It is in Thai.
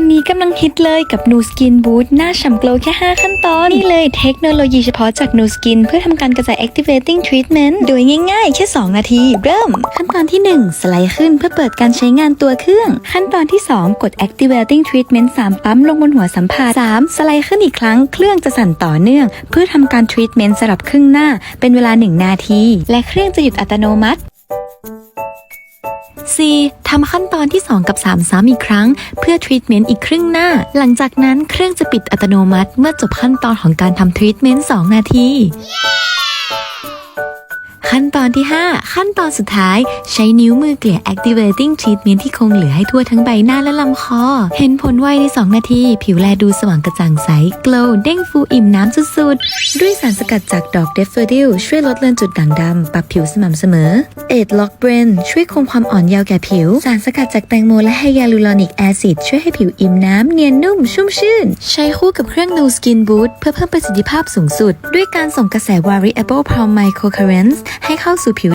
อนนี้กำลังฮิตเลยกับ Nu Skin Boost หน้าฉ่ำโกลแค่ 5 ขั้นตอน นี่เลยเทคโนโลยีเฉพาะจาก Nu Skin เพื่อทำการกระจาย activating treatment โดยง่ายๆ แค่ 2 นาที เริ่ม ขั้นตอนที่ 1 สไลด์ขึ้นเพื่อเปิดการใช้งานตัวเครื่อง ขั้นตอนที่ 2 กด activating treatment 3 ปั๊มลงบนหัวสัมผัส 3 สไลด์ขึ้นอีกครั้ง เครื่องจะสั่นต่อเนื่อง เพื่อทำการ treatment สลับครึ่งหน้า เป็นเวลา 1 นาที และเครื่องจะหยุดอัตโนมัติ C ทำขั้นตอนที่ 2 กับ 3 ซ้ำอีกครั้ง เพื่อทรีทเมนต์อีกครึ่งหน้า หลังจากนั้นเครื่องจะปิดอัตโนมัติ เมื่อจบขั้นตอนของการทำทรีทเมนต์2นาที ขั้นตอนที่ 5 ขั้นตอนสุดท้าย ใช้นิ้วมือเกลี่ย activating treatment ที่คงเหลือให้ทั่วทั้งใบหน้าและลำคอ เห็นผลไวใน 2 นาที ผิวแลดูสว่างกระจ่างใส glow เด้งฟูอิ่มน้ำสุดๆ ด้วยสารสกัดจากดอกเดฟเฟอร์ดิลช่วยลดเลือนจุดด่างดำ ปรับผิวสม่ำเสมอเอ็ดล็อกเบรนช่วยคงความอ่อนเยาว์แก่ผิว สารสกัดจากแตงโมและไฮยาลูรอนิกแอซิดช่วยให้ผิวอิ่มน้ำเนียนนุ่มชุ่มชื่น ใช้คู่กับเครื่อง Nu Skin Boost เพื่อเพิ่มประสิทธิภาพสูงสุด ด้วยการส่งกระแส variable pulse microcurrents ให้เข้าสู่ผิว